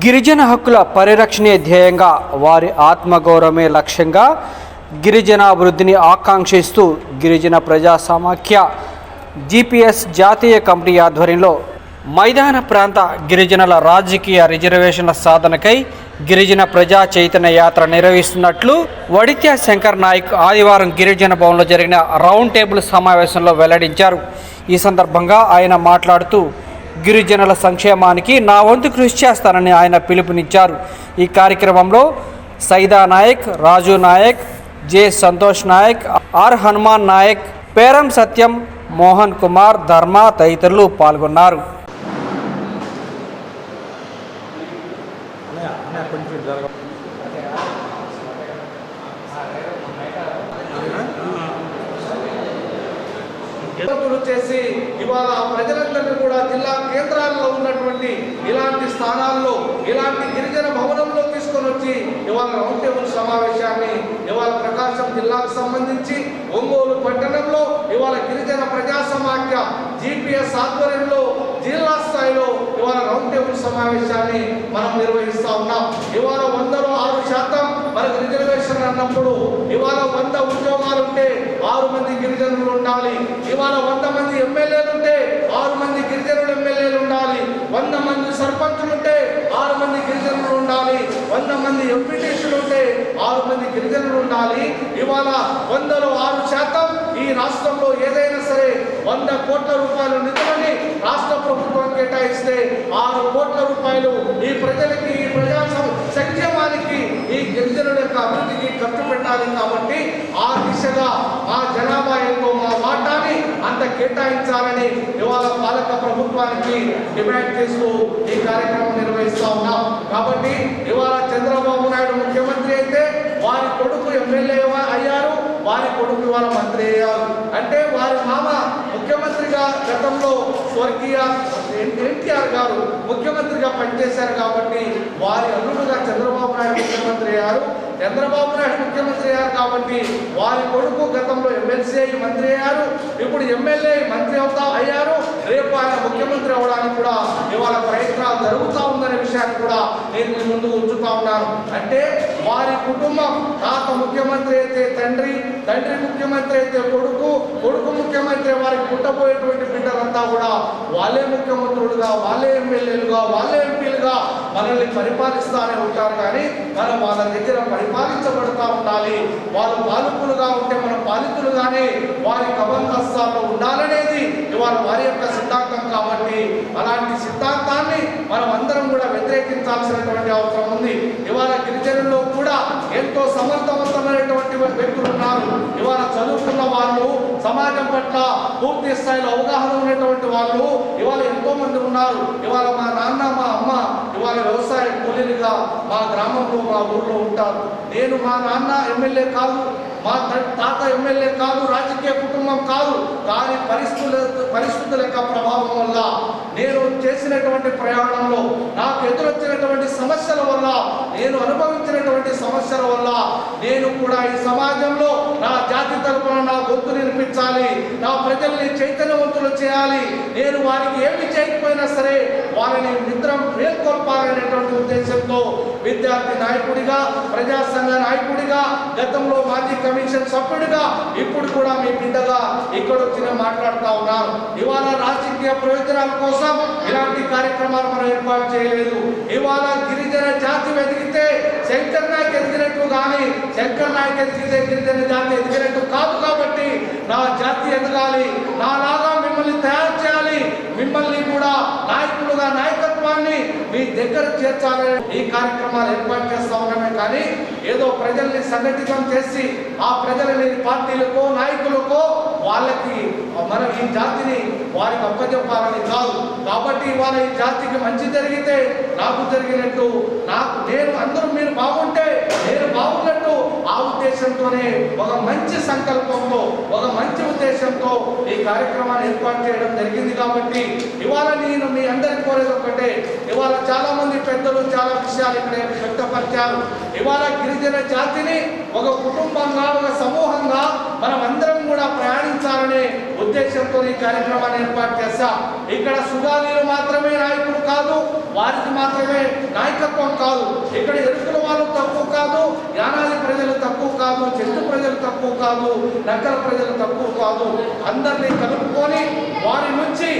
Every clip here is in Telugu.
గిరిజన హక్కుల పరిరక్షణే ధ్యేయంగా వారి ఆత్మగౌరవమే లక్ష్యంగా గిరిజనాభివృద్ధిని ఆకాంక్షిస్తూ గిరిజన ప్రజా సమాఖ్య జీపీఎస్ జాతీయ కమిటీ ఆధ్వర్యంలో మైదాన ప్రాంత గిరిజనుల రాజకీయ రిజర్వేషన్ల సాధనకై గిరిజన ప్రజా చైతన్య యాత్ర నిర్వహిస్తున్నట్లు వడిత్య శంకర్ నాయక్ ఆదివారం గిరిజన భవన్లో జరిగిన రౌండ్ టేబుల్ సమావేశంలో వెల్లడించారు. ఈ సందర్భంగా ఆయన మాట్లాడుతూ గిరిజనుల సంక్షేమానికి నా వంతు కృషి చేస్తానని ఆయన పిలుపునిచ్చారు. ఈ కార్యక్రమంలో సైదా నాయక్ రాజు నాయక్ జె సంతోష్ నాయక్ ఆర్ హనుమాన్ నాయక్ పేరం సత్యం మోహన్ కుమార్ ధర్మ తదితరులు పాల్గొన్నారు. ఎదుగులు చేసి ఇవాళ ప్రజలందరినీ కూడా జిల్లా కేంద్రాల్లో ఉన్నటువంటి ఇలాంటి స్థానాల్లో ఇలాంటి గిరిజన భవనంలో తీసుకొని వచ్చి ఇవాళ రౌండ్ టేబుల్ సమావేశాన్ని ఇవాళ ప్రకాశం జిల్లాకు సంబంధించి ఒంగోలు పట్టణంలో ఇవాళ గిరిజన ప్రజా సమాఖ్య జిపిఎస్ ఆధ్వర్యంలో జిల్లా స్థాయిలో ఇవాళ రౌండ్ టేబుల్ సమావేశాన్ని మనం నిర్వహిస్తా ఉన్నాం. ఇవాళ వందలో ఆరు శాతం మనకు రిజర్వేషన్ అన్నప్పుడు ఇవాళ వంద ఉద్యోగాలుంటే ఆరు మంది గిరిజనులు ఉండాలి. ఇవాళ వంద మంది ఎమ్మెల్యేలు ఉంటే ఆరు మంది గిరిజనులు ఎమ్మెల్యేలు ఉండాలి. వంద మంది సర్పంచులు ఉంటే ఆరు మంది గిరిజనులు ఉండాలి. వంద మంది ఎంపీటీసులు ఉంటే ఆరు మంది గిరిజనులు ఉండాలి. ఇవాళ వందలో ఆరు శాతం ఈ రాష్ట్రంలో ఏదైనా సరే వంద కోట్ల రూపాయల నిధులని రాష్ట్ర ప్రభుత్వం కేటాయిస్తే ఆరు కోట్ల రూపాయలు ఈ ప్రజలకి ఈ ప్రజా సంక్షేమ ఈ గిరిజనుల యొక్క అభివృద్ధికి ఖర్చు పెట్టాలి కాబట్టి ఆ దిశగా ఆ జనాభా ఎంతో మా వాటాని అంత కేటాయించాలని ఇవాళ పాలక ప్రభుత్వానికి డిమాండ్ చేస్తూ ఈ కార్యక్రమం నిర్వహిస్తా ఉన్నాం. కాబట్టి ఇవాళ చంద్రబాబు నాయుడు ముఖ్యమంత్రి అయితే వారి కొడుకు ఎమ్మెల్యే అయ్యారు వారి కొడుకు ఇవాళ మంత్రి అయ్యారు. అంటే వారి మామ ముఖ్యమంత్రిగా గతంలో స్వర్గీయ ఎన్టీఆర్ గారు ముఖ్యమంత్రిగా పనిచేశారు కాబట్టి వారి అల్లుడుగా చంద్రబాబు నాయుడు ముఖ్యమంత్రి అయ్యారు. చంద్రబాబు నాయుడు ముఖ్యమంత్రి అయ్యారు కాబట్టి వారి కొడుకు గతంలో ఎమ్మెల్సీ అయ్యి మంత్రి అయ్యారు. ఇప్పుడు ఎమ్మెల్యే మంత్రి అవుతా అయ్యారు. రేపు ఆయన ముఖ్యమంత్రి అవడానికి కూడా ఇవాళ ప్రయత్నాలు జరుగుతూ ఉందనే విషయాన్ని కూడా నేను మీ ముందు ఉంచుతా ఉన్నాను. అంటే వారి కుటుంబం తాత ముఖ్యమంత్రి అయితే తండ్రి తండ్రి ముఖ్యమంత్రి అయితే కొడుకు కొడుకు ముఖ్యమంత్రి వారికి పుట్టబోయేటువంటి బిడ్డలంతా కూడా వాళ్ళే ముఖ్యమంత్రులుగా వాళ్ళే ఎమ్మెల్యేలుగా వాళ్ళే ఎంపీలుగా మనల్ని పరిపాలిస్తానే ఉంటారు. కానీ మనం వాళ్ళ దగ్గర పరిపాలించబడుతూ ఉండాలి. వారు పాలకులుగా ఉంటే మనం పాలితులుగానే వారి కబంధస్థాల్లో ఉండాలనేది ఇవాళ వారి యొక్క సిద్ధాంతం కాబట్టి అలాంటి సిద్ధాంతాన్ని మనం అందరం కూడా వ్యతిరేకించాల్సినటువంటి అవసరం ఉంది. ఇవాళ గిరిజనుల్లో కూడా ఎంతో సమర్థవంతమైనటువంటి వ్యక్తులు ఉన్నారు. ఇవాళ చదువుకున్న వాళ్ళు సమాజం పట్ల పూర్తి స్థాయిలో అవగాహన ఉన్నటువంటి వాళ్ళు ఇవాళ ఎంతో మంది ఉన్నారు. ఇవాళ మా నాన్న మా అమ్మ ఇవాళ వ్యవసాయ కూలీలుగా మా గ్రామంలో మా ఊర్లో ఉంటారు. నేను మా నాన్న ఎమ్మెల్యే కాదు. మా తాత ఎమ్మెల్యే కాదు రాజకీయ కుటుంబం కాదు. కానీ పరిస్థితుల పరిస్థితుల యొక్క ప్రభావం వల్ల నేను చేసినటువంటి ప్రయాణంలో నాకు ఎదురొచ్చినటువంటి సమస్యల వల్ల నేను అనుభవించినటువంటి సమస్యల వల్ల నేను కూడా ఈ సమాజంలో నా జాతి తరపున నా గొంతు నిర్మించాలి నా ప్రజల్ని చైతన్యవంతులు చేయాలి. నేను వారికి ఏమి చేయకపోయినా సరే వారిని నిద్ర మేల్కొల్పాలని విద్యార్థి నాయకుడిగా ప్రజా సంఘ నాయకుడిగా గతంలో మాజీ కమిషన్ సభ్యుడిగా ఇప్పుడు కూడా మీ బిడ్డగా ఇక్కడ వచ్చిన నేను మాట్లాడుతా ఉన్నాను. ఇవాళ రాజకీయ ప్రయోజనాల కోసం ఇలాంటి కార్యక్రమాలు మనం ఏర్పాటు చేయలేదు. ఇవాళ గిరిజన జాతి వెతికితే శంకర్ నాయక్ ఎదిగినట్టు కానీ శంకర్ నాయక్ ఎదిగితే గిరిజన జాతి ఎదిగినట్టు కాదు కాబట్టి నా జాతి ఎదగాలి నాలాగా మిమ్మల్ని తయారు చేయాలి. మిమ్మల్ని కూడా నాయకులుగా నాయకత్వాన్ని మీ దగ్గర చేర్చాలని ఈ కార్యక్రమాలు ఏర్పాటు చేస్తా ఉన్నామే కానీ ఏదో ప్రజల్ని సంఘటితం చేసి ఆ ప్రజలని పార్టీలకో నాయకులకో వాళ్ళకి మనం ఈ జాతిని వారికి అప్పచెప్పాలని కాదు. కాబట్టి ఇవాళ ఈ జాతికి మంచి జరిగితే నాకు జరిగినట్టు నాకు నేను అందరూ మీరు బాగుంటే నేను బాగున్నట్టు ఆ ఉద్దేశంతోనే ఒక మంచి సంకల్పంతో ఒక మంచి ఉద్దేశంతో ఈ కార్యక్రమాన్ని ఏర్పాటు చేయడం జరిగింది కాబట్టి ఇవాళ నేను మీ అందరికి కోరేది ఒకటే ఇవాళ చాలా మంది పెద్దలు చాలా విషయాలు ఇక్కడ వ్యక్తపరిచారు. ఇవాళ గిరిజన జాతిని ఒక కుటుంబంగా ఒక సమూహంగా మనం అందరం కూడా ప్రయాణించాలనే ఉద్దేశంతో ఈ కార్యక్రమాన్ని ఏర్పాటు చేశాం ఇక్కడ సుగాలీలు మాత్రమే నాయకుడు కాదు వారికి మాత్రమే నాయకత్వం కాదు. ఇక్కడ ఎరుకుల వాళ్ళు తక్కువ కాదు యానాది ప్రజలు తక్కువ కాదు చెట్టు ప్రజలు తక్కువ కాదు నక్కల ప్రజలు తక్కువ కాదు. అందరినీ కలుపుకొని వారి నుంచి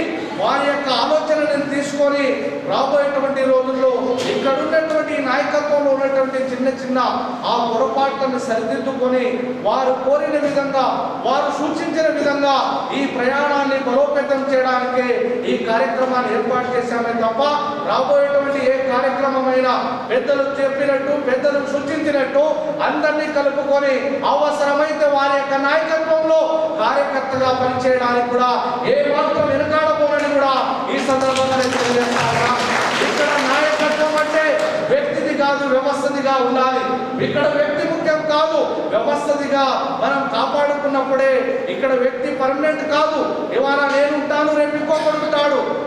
వారి యొక్క ఆలోచనని తీసుకొని రాబోయేటువంటి రోజుల్లో ఇక్కడ ఉన్నటువంటి ఈ నాయకత్వంలో ఉన్నటువంటి చిన్న ఆ పొరపాట్లను సరిదిద్దుకొని వారు కోరిన విధంగా వారు సూచించిన విధంగా ఈ ప్రయాణాన్ని బలోపేతం చేయడానికి ఈ కార్యక్రమాన్ని ఏర్పాటు చేశామే తప్ప రాబోయేటువంటి ఏ కార్యక్రమమైనా పెద్దలు చెప్పినట్టు పెద్దలు సూచించినట్టు అందరినీ కలుపుకొని అవసరమైతే వారి యొక్క నాయకత్వంలో కార్యకర్తగా పనిచేయడానికి కూడా ఏ మాత్రం వెనుకాడబోనని కూడా ఈ సందర్భంగా నేను తెలియజేస్తా ఉన్నా. ఇక్కడ నాయకత్వం అంటే వ్యక్తిది కాదు వ్యవస్థదిగా ఉండాలి ఇక్కడ వ్యక్తి ముఖ్యం కాదు. వ్యవస్థదిగా మనం కాపాడుకున్నప్పుడే ఇక్కడ వ్యక్తి పర్మనెంట్ కాదు. ఇవాళ నేను ఉంటాను రేపు ఇంకొకడు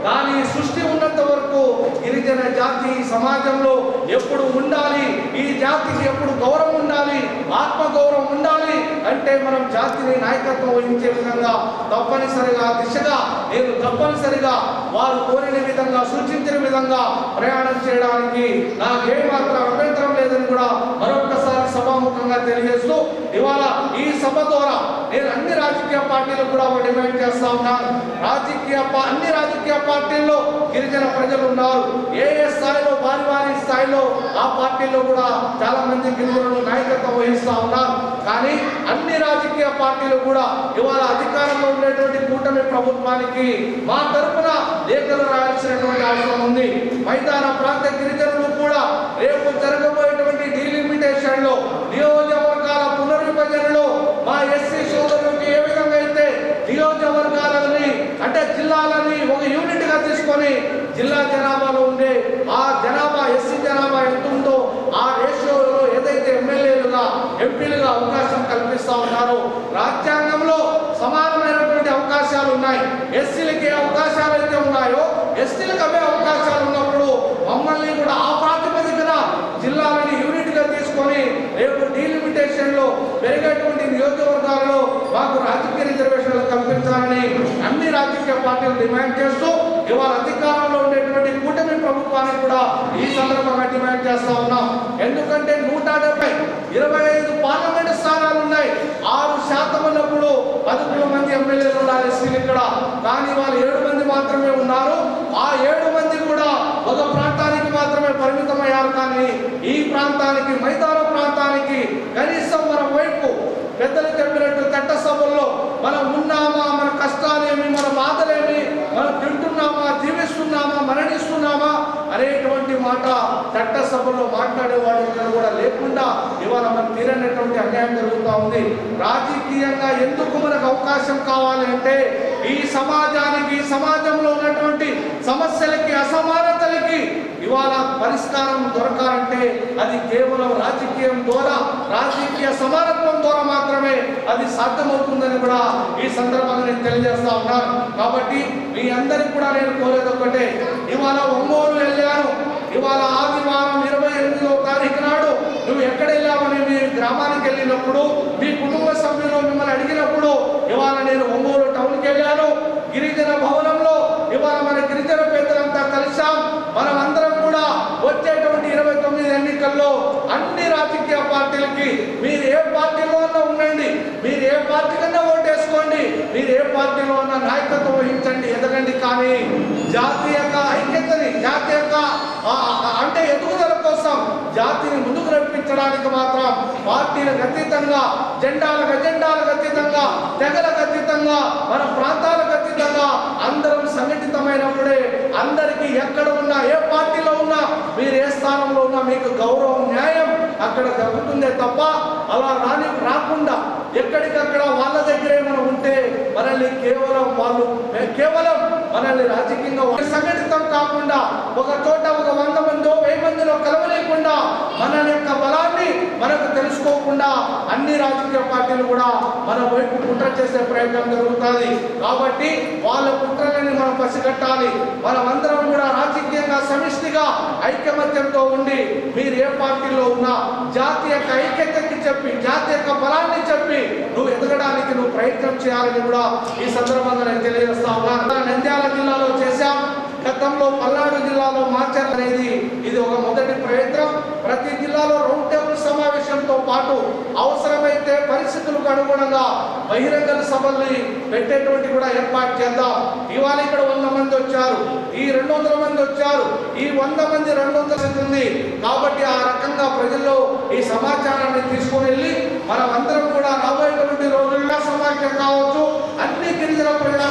కానీ సృష్టి ఉన్నంత వరకు గిరిజన జాతి సమాజంలో ఎప్పుడు ఉండాలి? ఈ జాతికి ఎప్పుడు గౌరవం ఉండాలి? ఆత్మగౌరవం ఉండాలి అంటే మనం జాతిని నాయకత్వం వహించే విధంగా తప్పనిసరిగా దిశగా నేను తప్పనిసరిగా వారు కోరిన విధంగా సూచించిన విధంగా ప్రయాణం చేయడానికి నాకేం మాత్రం అభ్యంతరం లేదని కూడా మరొకసారి సభాముఖంగా తెలియజేస్తూ ఇవాళ ఈ సభ ద్వారా నేను అన్ని రాజకీయ పార్టీలకు కూడా ఒక డిమాండ్ చేస్తా ఉన్నాను రాజకీయ అన్ని రాజకీయ పార్టీల్లో గిరిజన ప్రజలు ఉన్నారు. ఏ ఏ స్థాయిలో వారి వారి స్థాయిలో ఆ పార్టీలో కూడా చాలా మంది గిరిజనులు నాయకత్వం వహిస్తా ఉన్నారు. కానీ అన్ని రాజకీయ పార్టీలు కూడా ఇవాళ అధికారంలో ఉండేటువంటి కూటమి ప్రభుత్వానికి మా తరపున లేఖలు రాయాల్సినటువంటి అవసరం ఉంది. మైదాన ప్రాంత గిరిజనులు కూడా రేపు జరగబోయేటువంటి డీలిమిటేషన్లో నియోజకవర్గాల పునర్విభజనలో మా ఎస్సీ సోదరులకు ఏ విధంగా అయితే నియోజకవర్గాలని అంటే జిల్లాలని ఒక యూనిట్గా తీసుకొని జిల్లా జనాభాలో ఉండే ఆ జనాభా ఎస్సీ జనాభా ఎంత ఉందో ఆ రేషియోలో ఏదైతే ఎమ్మెల్యేలుగా ఎంపీలుగా అవకాశం కల్పిస్తూ ఉన్నారో రాజ్యాంగంలో సమానమైనటువంటి అవకాశాలు ఉన్నాయి. ఎస్సీలకి అవకాశాలు అయితే ఉన్నాయో ఎస్టీలకు అవే అవకాశాలు ఉన్నప్పుడు మమ్మల్ని కూడా ఆ ప్రాతిపదికన జిల్లాలని యూనిట్గా తీసుకొని రేపు డీలిమిటేషన్లో పెరిగేటువంటి నియోజకవర్గాల్లో మాకు రాజకీయ రిజర్వేషన్లు కల్పించాలని అన్ని రాజకీయ పార్టీలు డిమాండ్ చేస్తూ ఇవాళ అధికారంలో ఉండేటువంటి కూటమి ప్రభుత్వానికి కూడా ఈ సందర్భంగా డిమాండ్ చేస్తా ఉన్నాం. ఎందుకంటే నూట డెబ్బై ఇరవై ఐదు పార్లమెంట్ స్థానాలు ఉన్నాయి. ఆరు శాతం ఉన్నప్పుడు పదకొండు మంది ఎమ్మెల్యేలు ఉన్నారు ఎస్సీలు ఇక్కడ. కానీ వాళ్ళు ఏడు మంది మాత్రమే ఉన్నారు. ఆ ఏడు మంది కూడా ఒక ప్రాంతానికి మాత్రమే పరిమితమయ్యారు. కానీ ఈ ప్రాంతానికి మైదాన ప్రాంతానికి కనీసం మన వైపు పెద్దలు చెప్పినట్టు చట్ట సభల్లో మనం ఉన్నామా? మన కష్టాలేమి? మన బాధలేమి? మనం తింటున్నామా జీవిస్తున్నామా మరణిస్తున్నామా అనేటువంటి మాట చట్ట సభలో మాట్లాడేవాడు ఇక్కడ కూడా లేకుండా ఇవాళ మనం తీరనటువంటి అన్యాయం జరుగుతూ ఉంది. రాజకీయంగా ఎందుకు మనకు అవకాశం కావాలి అంటే ఈ సమాజానికి ఈ సమాజంలో ఉన్నటువంటి సమస్యలకి అసమానతలకి ఇవాళ పరిష్కారం దొరకాలంటే అది కేవలం రాజకీయం ద్వారా రాజకీయ సమానత్వం ద్వారా మాత్రమే అది సాధ్యమవుతుందని కూడా ఈ సందర్భంగా నేను తెలియజేస్తా ఉన్నాను. కాబట్టి మీ అందరికి కూడా నేను కోరేది ఒకటే ఇవాళ ఒంగోలు వెళ్ళాను. ఇవాళ ఆదివారం ఇరవై ఎనిమిదో తారీఖు నాడు నువ్వు ఎక్కడ వెళ్ళావని మీ గ్రామానికి వెళ్ళినప్పుడు మీ కుటుంబ సభ్యులు మిమ్మల్ని అడిగినప్పుడు ఇవాళ నేను ఒంగోలు టౌన్కి వెళ్ళాను. గిరిజన భవనంలో ఇవాళ మన గిరిజన పెద్దలంతా కలిసాం మనం అందరం కూడా వచ్చేటువంటి ఇరవై తొమ్మిది ఎన్నికల్లో అన్ని రాజకీయ పార్టీలకి మీరు ఏ పార్టీలో అన్నా ఉండండి. మీరు ఏ పార్టీ కన్నా ఓటేసుకోండి. మీరు ఏ పార్టీలో అన్నా నాయకత్వం వహించండి ఎదగండి. కానీ జాతీయంగా ఐక్యతని జాతి ఆ- అంటే ఎదుగుదల కోసం జాతిని ముందుకు నడిపించడానికి మాత్రం పార్టీలకు అతీతంగా జెండాలకు అజెండాలకు అతీతంగా తెగలకు అతీతంగా మన ప్రాంతాలకు అతీతంగా అందరం సంఘటితమైనప్పుడే అందరికీ ఎక్కడ ఉన్నా ఏ పార్టీలో ఉన్నా మీరు ఏ స్థానంలో ఉన్నా మీకు గౌరవం న్యాయం అక్కడ దక్కుతుందే తప్ప అలా రాని రాకుండా ఎక్కడికక్కడ వాళ్ళ దగ్గరే మనం ఉంటే మనల్ని కేవలం వాళ్ళు కేవలం మనల్ని రాజకీయంగా సంఘటితం కాకుండా ఒక చోట ఒక వంద మందో వెయ్యి మందిలో కలవలేకుండా మన యొక్క బలాన్ని మనకు తెలుసుకోకుండా అన్ని రాజకీయ పార్టీలు కూడా మన వైపు కుట్ర చేసే ప్రయత్నం జరుగుతుంది. కాబట్టి వాళ్ళ కుట్రలని మనం పసిగట్టాలి. మనమందరం కూడా రాజకీయంగా సమిష్టిగా ఐకమత్యంతో ఉండి మీరు ఏ పార్టీలో ఉన్నా జాతి యొక్క ఐక్యతకి చెప్పి జాతి యొక్క బలాన్ని చెప్పి నువ్వు ఎదగడానికి నువ్వు ప్రయత్నం చేయాలని కూడా ఈ సందర్భంగా నేను తెలియజేస్తా ఉన్నాను. జగిత్యాల జిల్లాలో చేశాం. గతంలో పల్నాడు జిల్లాలో మార్చాలనేది అనేది ఇది ఒక మొదటి ప్రయత్నం. ప్రతి జిల్లాలో రౌండ్ టేబుల్ సమావేశంతో పాటు అవసరమైతే పరిస్థితులకు అనుగుణంగా బహిరంగ సభల్ని పెట్టేటువంటి కూడా ఏర్పాటు చేద్దాం. ఇవాళ ఇక్కడ వంద మంది వచ్చారు. ఈ రెండు వందల మంది వచ్చారు. ఈ వంద మంది రెండు వందల ఉంది. కాబట్టి ఆ రకంగా ప్రజల్లో ఈ సమాచారాన్ని తీసుకుని వెళ్ళి మనం అందరం కూడా రాబోయేటువంటి రోజుల్లో సమాచారం కావచ్చు. అన్ని గిరిజన ప్రజా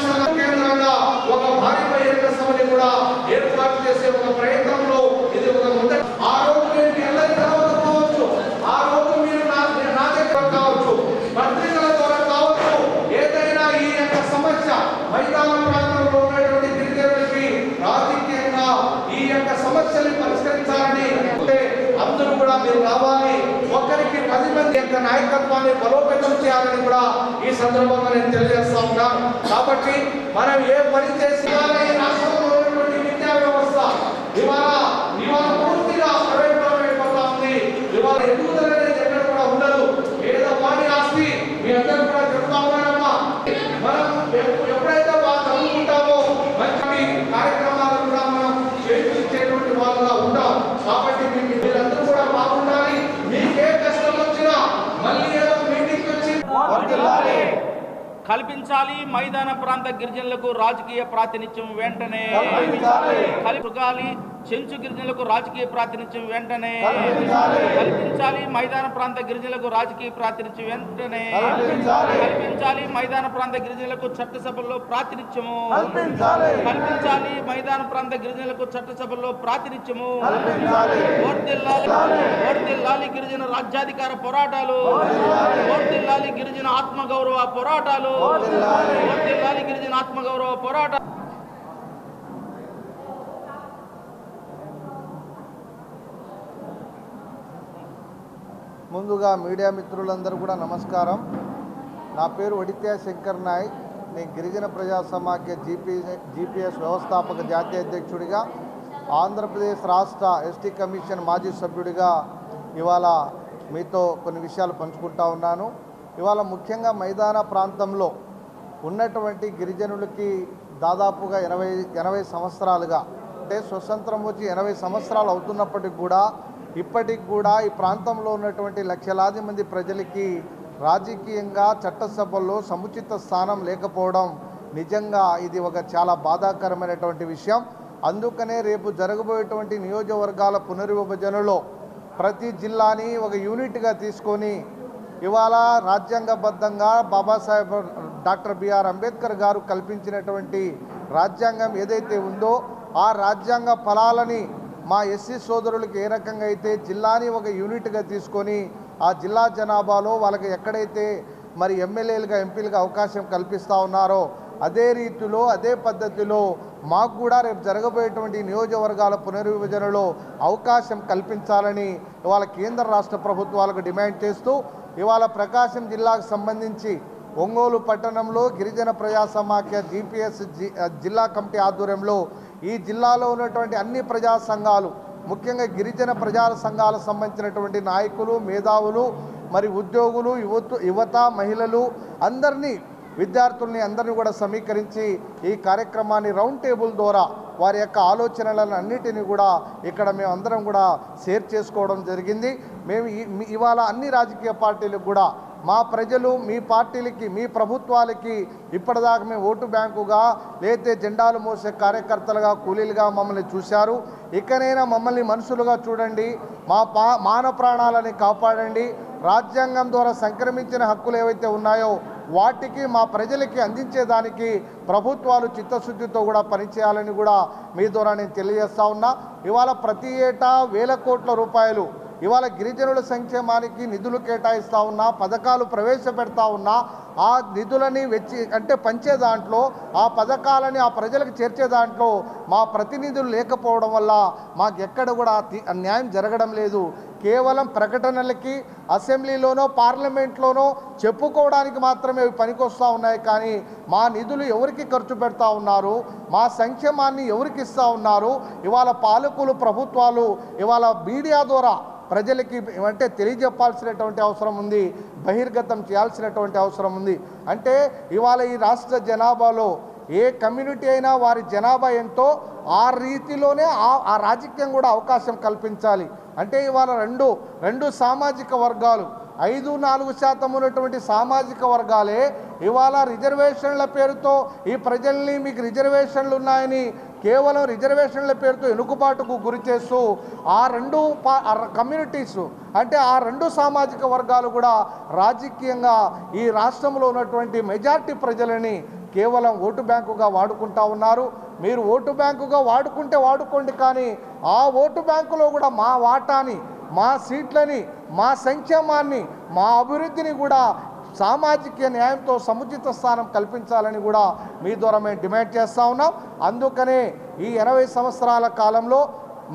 భారీ బహిరంగ సభని కూడా ఏర్పాటు చేసే ఒక ప్రయత్నంలో ఇది ఒక ముందు ఆ రోజు నేను మీ అందరికీ కావచ్చు. ఆ రోజు మీరు నా నా దగ్గర కావచ్చు. పత్రికల ద్వారా కావచ్చు. ఏదైనా ఈ యొక్క సమస్య మైదాన ప్రాంతంలో ఉన్నటువంటి గిరిజనులకి రాజకీయంగా ఈ యొక్క సమస్యని పరిష్కరించాలని అంటే అందరూ కూడా మీరు రావాలి. ఒక్కరికి పది మంది యొక్క నాయకత్వాన్ని బలోపేతం చేయాలని కూడా సందర్భంగా నేను తెలియజేస్తా ఉన్నాను కాబట్టి మనం ఏ పని చేసినా ఇవాళ ఈ రాష్ట్రంలో ఉన్నటువంటి విద్యా వ్యవస్థ ఇవాళ ఇవాళ పూర్తిగా ప్రైవేట్ అయిపోతా ఉంది ఇవాళ ఎదుగుదల అనేది ఎక్కడ కూడా ఉండదు ఏదో వాడి ఆస్తి మీ అందరూ కూడా చెప్తా ఉన్నారమ్మా మనం ఎప్పు- ఎప్పుడైతే బాగా చదువుకుంటామో మంచి కార్యక్రమాలు కూడా మనం చేయించేటువంటి వాళ్ళగా ఉంటాం కాబట్టి మీకు మీరందరూ కూడా బాగుండాలి మీకు ఏ కష్టం వచ్చినా మళ్ళీ ఏదో మీటింగ్ వచ్చి కల్పించాలి మైదాన ప్రాంత గిరిజనులకు రాజకీయ ప్రాతినిధ్యం వెంటనే కల్పించాలి చెంచు గిరిజనులకు రాజకీయ ప్రాతినిధ్యం వెంటనే. కల్పించాలి. మైదాన ప్రాంత గిరిజనులకు రాజకీయ ప్రాతినిధ్యం వెంటనే. కల్పించాలి. మైదాన ప్రాంత గిరిజనులకు చట్టసభల్లో ప్రాతినిధ్యము. కల్పించాలి. మైదాన ప్రాంత గిరిజనులకు చట్టసభల్లో ప్రాతినిధ్యము. ఓర్దిల్లాలి గిరిజన రాజ్యాధికార పోరాటాలు. ఓర్దిల్లాలి గిరిజన ఆత్మగౌరవ పోరాటాలు. ఓర్దిల్లాలి గిరిజన ఆత్మగౌరవ పోరాటాలు ముందుగా మీడియా మిత్రులందరూ కూడా నమస్కారం. నా పేరు వడిత్యా శంకర్ నాయక్. నేను గిరిజన ప్రజా సమాఖ్య జీపీ జీపీఎస్ వ్యవస్థాపక జాతీయ అధ్యక్షుడిగా ఆంధ్రప్రదేశ్ రాష్ట్ర ఎస్టీ కమిషన్ మాజీ సభ్యుడిగా ఇవాళ మీతో కొన్ని విషయాలు పంచుకుంటా ఉన్నాను. ఇవాళ ముఖ్యంగా మైదాన ప్రాంతంలో ఉన్నటువంటి గిరిజనులకి దాదాపుగా ఎనభై ఎనభై సంవత్సరాలుగా అంటే స్వతంత్రం వచ్చి ఎనభై సంవత్సరాలు అవుతున్నప్పటికి కూడా ఇప్పటికి కూడా ఈ ప్రాంతంలో ఉన్నటువంటి లక్షలాది మంది ప్రజలకి రాజకీయంగా చట్టసభల్లో సముచిత స్థానం లేకపోవడం నిజంగా ఇది ఒక చాలా బాధాకరమైనటువంటి విషయం. అందుకనే రేపు జరగబోయేటువంటి నియోజకవర్గాల పునర్విభజనలో ప్రతి జిల్లాని ఒక యూనిట్గా తీసుకొని ఇవాళ రాజ్యాంగబద్ధంగా బాబాసాహెబ్ డాక్టర్ బిఆర్ అంబేద్కర్ గారు కల్పించినటువంటి రాజ్యాంగం ఏదైతే ఉందో ఆ రాజ్యాంగ ఫలాలని మా ఎస్సీ సోదరులకు ఏ రకంగా అయితే జిల్లాని ఒక యూనిట్గా తీసుకొని ఆ జిల్లా జనాభాలో వాళ్ళకి ఎక్కడైతే మరి ఎమ్మెల్యేలుగా ఎంపీలుగా అవకాశం కల్పిస్తూ ఉన్నారో అదే రీతిలో అదే పద్ధతిలో మాకు కూడా రేపు జరగబోయేటువంటి నియోజకవర్గాల పునర్విభజనలో అవకాశం కల్పించాలని ఇవాళ కేంద్ర రాష్ట్ర ప్రభుత్వాలకు డిమాండ్ చేస్తూ ఇవాళ ప్రకాశం జిల్లాకు సంబంధించి ఒంగోలు పట్టణంలో గిరిజన ప్రజా సమాఖ్య జీపీఎస్ జి జిల్లా కమిటీ ఆధ్వర్యంలో ఈ జిల్లాలో ఉన్నటువంటి అన్ని ప్రజా సంఘాలు ముఖ్యంగా గిరిజన ప్రజా సంఘాలకు సంబంధించినటువంటి నాయకులు మేధావులు మరి ఉద్యోగులు యువత యువత మహిళలు అందరినీ విద్యార్థుల్ని అందరినీ కూడా సమీకరించి ఈ కార్యక్రమాన్ని రౌండ్ టేబుల్ ద్వారా వారి యొక్క ఆలోచనలను అన్నిటినీ కూడా ఇక్కడ మేము అందరం కూడా షేర్ చేసుకోవడం జరిగింది. మేము ఇవాళ అన్ని రాజకీయ పార్టీలకు కూడా మా ప్రజలు మీ పార్టీలకి మీ ప్రభుత్వాలకి ఇప్పటిదాకా మేము ఓటు బ్యాంకుగా లేతే జెండాలు మోసే కార్యకర్తలుగా కూలీలుగా మమ్మల్ని చూశారు. ఇకనైనా మమ్మల్ని మనుషులుగా చూడండి. మా పా మాన ప్రాణాలని కాపాడండి. రాజ్యాంగం ద్వారా సంక్రమించిన హక్కులు ఏవైతే ఉన్నాయో వాటికి మా ప్రజలకి అందించేదానికి ప్రభుత్వాలు చిత్తశుద్ధితో కూడా పనిచేయాలని కూడా మీ ద్వారా నేను తెలియజేస్తా ఉన్నా. ఇవాళ ప్రతి ఏటా వేల కోట్ల రూపాయలు ఇవాళ గిరిజనుల సంక్షేమానికి నిధులు కేటాయిస్తూ ఉన్నా పథకాలు ప్రవేశపెడతా ఉన్నా ఆ నిధులని వెచ్చి అంటే పంచే దాంట్లో ఆ పథకాలని ఆ ప్రజలకు చేర్చే దాంట్లో మా ప్రతినిధులు లేకపోవడం వల్ల మాకు ఎక్కడ కూడా న్యాయం జరగడం లేదు. కేవలం ప్రకటనలకి అసెంబ్లీలోనో పార్లమెంట్లోనో చెప్పుకోవడానికి మాత్రమే ఇవి పనికొస్తూ ఉన్నాయి. కానీ మా నిధులు ఎవరికి ఖర్చు పెడతా ఉన్నారు? మా సంక్షేమాన్ని ఎవరికి ఇస్తూ ఉన్నారు? ఇవాళ పాలకులు ప్రభుత్వాలు ఇవాళ మీడియా ద్వారా ప్రజలకి అంటే తెలియజెప్పాల్సినటువంటి అవసరం ఉంది బహిర్గతం చేయాల్సినటువంటి అవసరం ఉంది. అంటే ఇవాళ ఈ రాష్ట్ర జనాభాలో ఏ కమ్యూనిటీ అయినా వారి జనాభా ఎంతో ఆ రీతిలోనే ఆ ఆ రాజకీయం కూడా అవకాశం కల్పించాలి. అంటే ఇవాళ రెండు రెండు సామాజిక వర్గాలు ఐదు నాలుగు శాతం ఉన్నటువంటి సామాజిక వర్గాలే ఇవాళ రిజర్వేషన్ల పేరుతో ఈ ప్రజల్ని మీకు రిజర్వేషన్లు ఉన్నాయని కేవలం రిజర్వేషన్ల పేరుతో ఎనుకుబాటుకు గురి చేస్తూ ఆ రెండు పా కమ్యూనిటీస్ అంటే ఆ రెండు సామాజిక వర్గాలు కూడా రాజకీయంగా ఈ రాష్ట్రంలో ఉన్నటువంటి మెజార్టీ ప్రజలని కేవలం ఓటు బ్యాంకుగా వాడుకుంటా ఉన్నారు. మీరు ఓటు బ్యాంకుగా వాడుకుంటే వాడుకోండి కానీ ఆ ఓటు బ్యాంకులో కూడా మా వాటాని మా సీట్లని మా సంక్షేమాన్ని మా అభివృద్ధిని కూడా సామాజిక న్యాయంతో సముచిత స్థానం కల్పించాలని కూడా మీ ద్వారా మేము డిమాండ్ చేస్తూ ఉన్నాం. అందుకనే ఈ ఎనభై సంవత్సరాల కాలంలో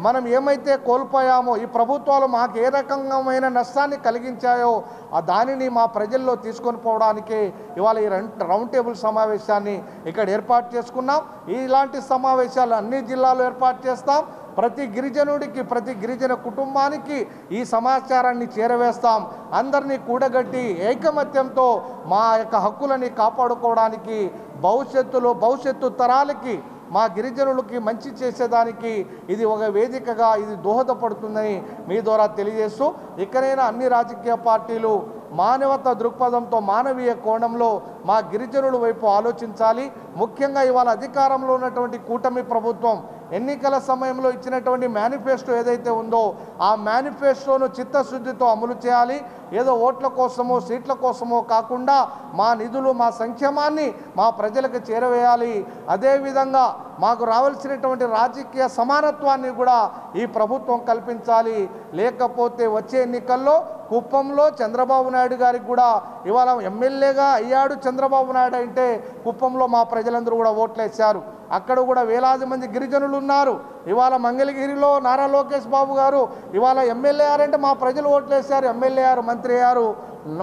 మనం ఏమైతే కోల్పోయామో ఈ ప్రభుత్వాలు మాకు ఏ రకమైన నష్టాన్ని కలిగించాయో ఆ దానిని మా ప్రజల్లో తీసుకొని పోవడానికి ఇవాళ ఈ రౌండ్ టేబుల్ సమావేశాన్ని ఇక్కడ ఏర్పాటు చేసుకున్నాం. ఇలాంటి సమావేశాలు అన్ని జిల్లాలో ఏర్పాటు చేస్తాం. ప్రతి గిరిజనుడికి ప్రతి గిరిజన కుటుంబానికి ఈ సమాచారాన్ని చేరవేస్తాం. అందరినీ కూడగట్టి ఏకమత్యంతో మా యొక్క హక్కులని కాపాడుకోవడానికి భవిష్యత్తులో భవిష్యత్తు తరాలకి మా గిరిజనులకి మంచి చేసేదానికి ఇది ఒక వేదికగా ఇది దోహదపడుతుందని మీ ద్వారా తెలియజేస్తూ ఇక్కడైనా అన్ని రాజకీయ పార్టీలు మానవత దృక్పథంతో మానవీయ కోణంలో మా గిరిజనుల వైపు ఆలోచించాలి. ముఖ్యంగా ఇవాళ అధికారంలో ఉన్నటువంటి కూటమి ప్రభుత్వం ఎన్నికల సమయంలో ఇచ్చినటువంటి మేనిఫెస్టో ఏదైతే ఉందో ఆ మేనిఫెస్టోను చిత్తశుద్ధితో అమలు చేయాలి. ఏదో ఓట్ల కోసమో సీట్ల కోసమో కాకుండా మా నిధులు మా సంక్షేమాన్ని మా ప్రజలకు చేరవేయాలి. అదేవిధంగా మాకు రావాల్సినటువంటి రాజకీయ సమానత్వాన్ని కూడా ఈ ప్రభుత్వం కల్పించాలి. లేకపోతే వచ్చే ఎన్నికల్లో కుప్పంలో చంద్రబాబు నాయుడు గారికి కూడా ఇవాళ ఎమ్మెల్యేగా అయ్యాడు చంద్రబాబు నాయుడు అంటే కుప్పంలో మా ప్రజలందరూ కూడా ఓట్లేశారు. అక్కడ కూడా వేలాది మంది గిరిజనులు ఉన్నారు. ఇవాళ మంగళగిరిలో నారా లోకేష్ బాబు గారు ఇవాళ ఎమ్మెల్యే అంటే మా ప్రజలు ఓట్లేశారు. ఎమ్మెల్యే గారు మంత్రి అయ్యారు.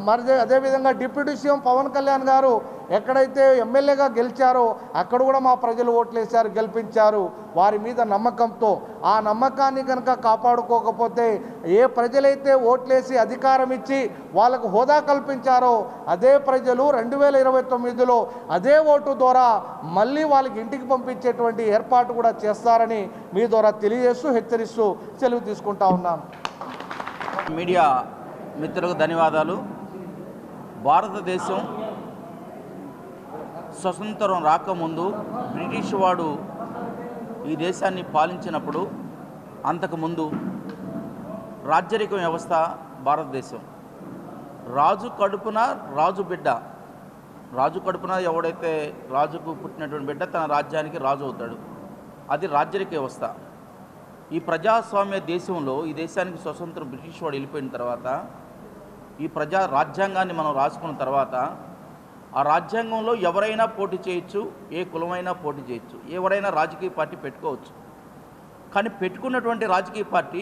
మరి అదేవిధంగా డిప్యూటీ సీఎం పవన్ కళ్యాణ్ గారు ఎక్కడైతే ఎమ్మెల్యేగా గెలిచారో అక్కడ కూడా మా ప్రజలు ఓట్లేశారు గెలిపించారు. వారి మీద నమ్మకంతో. ఆ నమ్మకాన్ని కనుక కాపాడుకోకపోతే ఏ ప్రజలైతే ఓట్లేసి అధికారం ఇచ్చి వాళ్ళకు హోదా కల్పించారో అదే ప్రజలు రెండు వేల ఇరవై తొమ్మిదిలో అదే ఓటు ద్వారా మళ్ళీ వాళ్ళకి ఇంటికి పంపించేటువంటి ఏర్పాటు కూడా చేస్తారని మీ ద్వారా తెలియజేస్తూ హెచ్చరిస్తూ సెలవు తీసుకుంటా ఉన్నాను. మీడియా మిత్రులకు ధన్యవాదాలు. భారతదేశం స్వతంత్రం రాకముందు బ్రిటిష్ వాడు ఈ దేశాన్ని పాలించినప్పుడు అంతకుముందు రాజ్యరిక వ్యవస్థ భారతదేశం. రాజు కడుపున రాజు బిడ్డ. రాజు కడుపున ఎవడైతే రాజుకు పుట్టినటువంటి బిడ్డ తన రాజ్యానికి రాజు అవుతాడు. అది రాజ్యరిక వ్యవస్థ. ఈ ప్రజాస్వామ్య దేశంలో ఈ దేశానికి స్వతంత్రం బ్రిటిష్ వాడు వెళ్ళిపోయిన తర్వాత ఈ ప్రజా రాజ్యాంగాన్ని మనం రాసుకున్న తర్వాత ఆ రాజ్యాంగంలో ఎవరైనా పోటీ చేయొచ్చు ఏ కులమైనా పోటీ చేయొచ్చు ఎవరైనా రాజకీయ పార్టీ పెట్టుకోవచ్చు. కానీ పెట్టుకున్నటువంటి రాజకీయ పార్టీ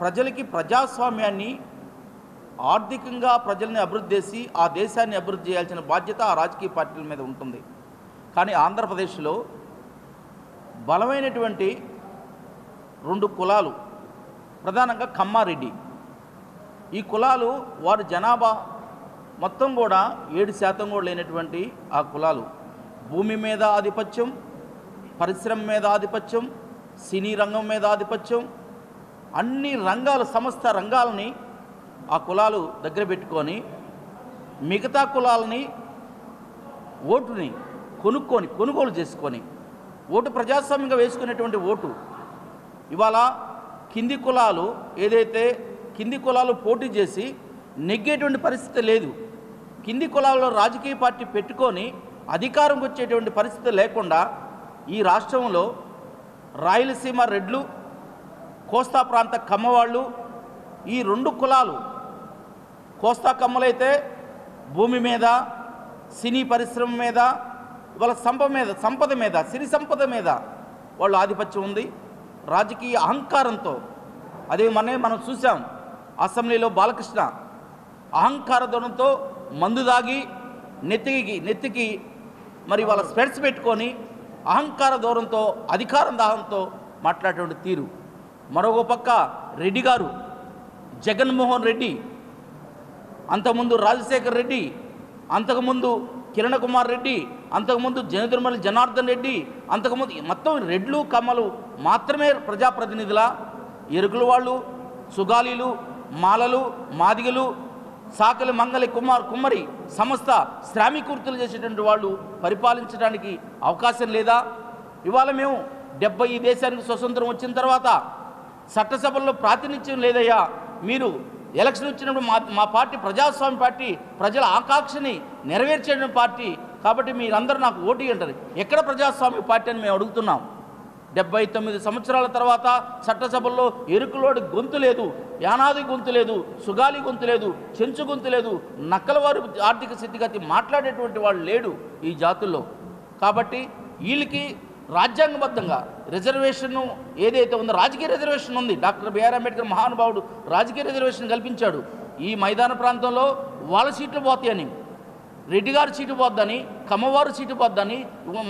ప్రజలకి ప్రజాస్వామ్యాన్ని ఆర్థికంగా ప్రజల్ని అభివృద్ధి చేసి ఆ దేశాన్ని అభివృద్ధి చేయాల్సిన బాధ్యత ఆ రాజకీయ పార్టీల మీద ఉంటుంది. కానీ ఆంధ్రప్రదేశ్లో బలమైనటువంటి రెండు కులాలు ప్రధానంగా కమ్మారెడ్డి. ఈ కులాలు వారి జనాభా మొత్తం కూడా ఏడు శాతం కూడా లేనటువంటి ఆ కులాలు. భూమి మీద ఆధిపత్యం పరిశ్రమ మీద ఆధిపత్యం సినీ రంగం మీద ఆధిపత్యం అన్ని రంగాలు సమస్త రంగాలని ఆ కులాలు దగ్గర పెట్టుకొని మిగతా కులాలని ఓటుని కొనుక్కొని కొనుగోలు చేసుకొని ఓటు ప్రజాస్వామ్యంగా వేసుకునేటువంటి ఓటు. ఇవాళ కింది కులాలు ఏదైతే కింది కులాలు పోటీ చేసి నెగ్గేటువంటి పరిస్థితి లేదు. కింది కులాల్లో రాజకీయ పార్టీ పెట్టుకొని అధికారంకి వచ్చేటువంటి పరిస్థితి లేకుండా ఈ రాష్ట్రంలో రాయలసీమ రెడ్లు కోస్తా ప్రాంత కమ్మవాళ్ళు ఈ రెండు కులాలు కోస్తా కమ్మలైతే భూమి మీద సినీ పరిశ్రమ మీద వాళ్ళ సంప మీద సంపద మీద సిరి సంపద మీద వాళ్ళు ఆధిపత్యం ఉంది. రాజకీయ అహంకారంతో అదే మనే మనం చూసాం అసెంబ్లీలో బాలకృష్ణ అహంకార ధనంతో మందు దాగి నెత్తికి నెత్తికి మరి వాళ్ళ స్పెట్స్ పెట్టుకొని అహంకార దూరంతో అధికారం దాహంతో మాట్లాడేటువంటి తీరు. మరొక పక్క రెడ్డి గారు జగన్మోహన్ రెడ్డి అంతకుముందు రాజశేఖర్ రెడ్డి అంతకుముందు కిరణ్ కుమార్ రెడ్డి అంతకుముందు జనదుర్మలి జనార్దన్ రెడ్డి అంతకుముందు మొత్తం రెడ్లు కమ్మలు మాత్రమే ప్రజాప్రతినిధుల ఎరుకుల వాళ్ళు సుగాలీలు మాలలు మాదిగలు సాకలి మంగలి కుమార్ కుమ్మరి సంస్థ శ్రామికూర్తులు చేసేటువంటి వాళ్ళు పరిపాలించడానికి అవకాశం లేదా? ఇవాళ మేము డెబ్బై ఈ దేశానికి స్వతంత్రం వచ్చిన తర్వాత చట్టసభల్లో ప్రాతినిధ్యం లేదయ్యా. మీరు ఎలక్షన్ వచ్చినప్పుడు మా మా పార్టీ ప్రజాస్వామ్య పార్టీ ప్రజల ఆకాంక్షని నెరవేర్చే పార్టీ కాబట్టి మీరందరూ నాకు ఓటు అంటారు ఎక్కడ ప్రజాస్వామ్య పార్టీ అని మేము అడుగుతున్నాం? డెబ్బై తొమ్మిది సంవత్సరాల తర్వాత చట్టసభల్లో ఎరుకులోడి గొంతు లేదు యానాది గొంతు లేదు సుగాలి గొంతు లేదు చెంచు గొంతు లేదు నక్కలవారు ఆర్థిక స్థితిగతి మాట్లాడేటువంటి వాళ్ళు లేడు ఈ జాతుల్లో. కాబట్టి వీళ్ళకి రాజ్యాంగబద్ధంగా రిజర్వేషన్ ఏదైతే ఉందో రాజకీయ రిజర్వేషన్ ఉంది. డాక్టర్ బిఆర్ అంబేద్కర్ మహానుభావుడు రాజకీయ రిజర్వేషన్ కల్పించాడు. ఈ మైదాన ప్రాంతంలో వాళ్ళ సీట్లు పోతాయని రెడ్డి గారు చీటు పోద్దని కమ్మవారు చీటు పోద్దని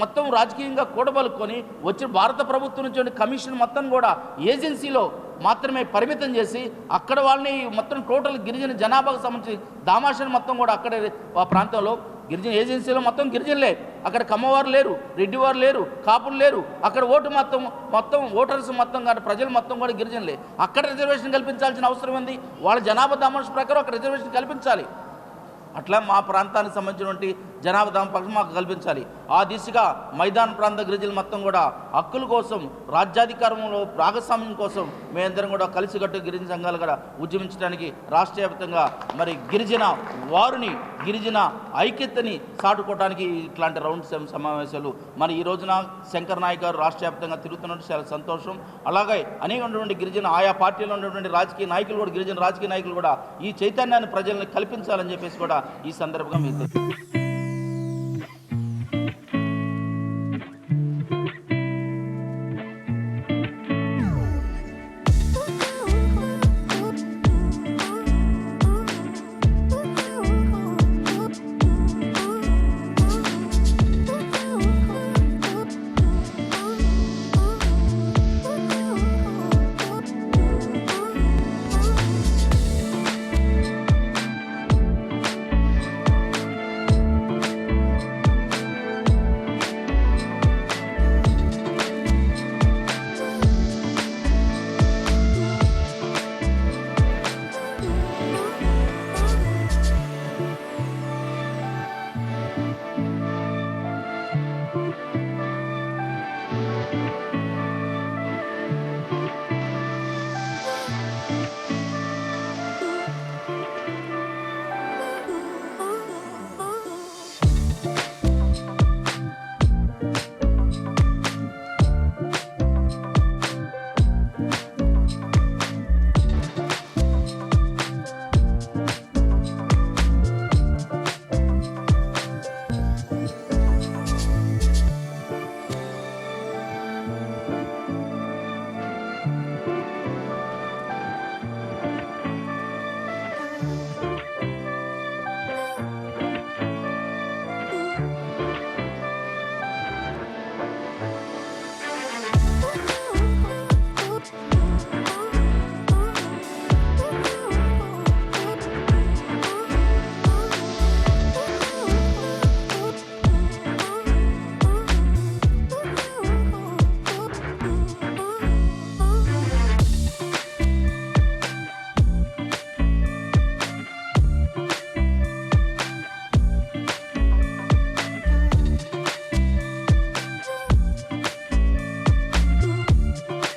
మొత్తం రాజకీయంగా కూడబలుకొని వచ్చిన భారత ప్రభుత్వం నుంచి కమిషన్ మొత్తం కూడా ఏజెన్సీలో మాత్రమే పరిమితం చేసి అక్కడ వాళ్ళని మొత్తం టోటల్ గిరిజన జనాభాకు సంబంధించి దామాషన్ మొత్తం కూడా అక్కడ ఆ ప్రాంతంలో గిరిజన ఏజెన్సీలో మొత్తం గిరిజనులే. అక్కడ కమ్మవారు లేరు రెడ్డి వారు లేరు కాపులు లేరు. అక్కడ ఓటు మొత్తం మొత్తం ఓటర్స్ మొత్తం కానీ ప్రజలు మొత్తం కూడా గిరిజనులే. అక్కడ రిజర్వేషన్ కల్పించాల్సిన అవసరం ఉంది. వాళ్ళ జనాభా దామాష ప్రకారం అక్కడ రిజర్వేషన్ కల్పించాలి. అట్లా మా ప్రాంతానికి సంబంధించినటువంటి జనాభా పక్షం మాకు కల్పించాలి. ఆ దిశగా మైదాన ప్రాంత గిరిజనులు మొత్తం కూడా హక్కుల కోసం రాజ్యాధికారంలో భాగస్వామ్యం కోసం మేమందరం కూడా కలిసికట్టు గిరిజన సంఘాలు కూడా ఉద్యమించడానికి రాష్ట్ర వ్యాప్తంగా మరి గిరిజన వారిని గిరిజన ఐక్యతని సాటుకోవడానికి ఇట్లాంటి రౌండ్ సమావేశాలు మరి ఈ రోజున శంకర్ నాయక్ గారు రాష్ట్ర వ్యాప్తంగా తిరుగుతున్నట్టు చాలా సంతోషం. అలాగే అనేక ఉన్నటువంటి గిరిజన ఆయా పార్టీలో ఉన్నటువంటి రాజకీయ నాయకులు కూడా గిరిజన రాజకీయ నాయకులు కూడా ఈ చైతన్యాన్ని ప్రజల్ని కల్పించాలని చెప్పేసి కూడా ఈ సందర్భంగా మీకు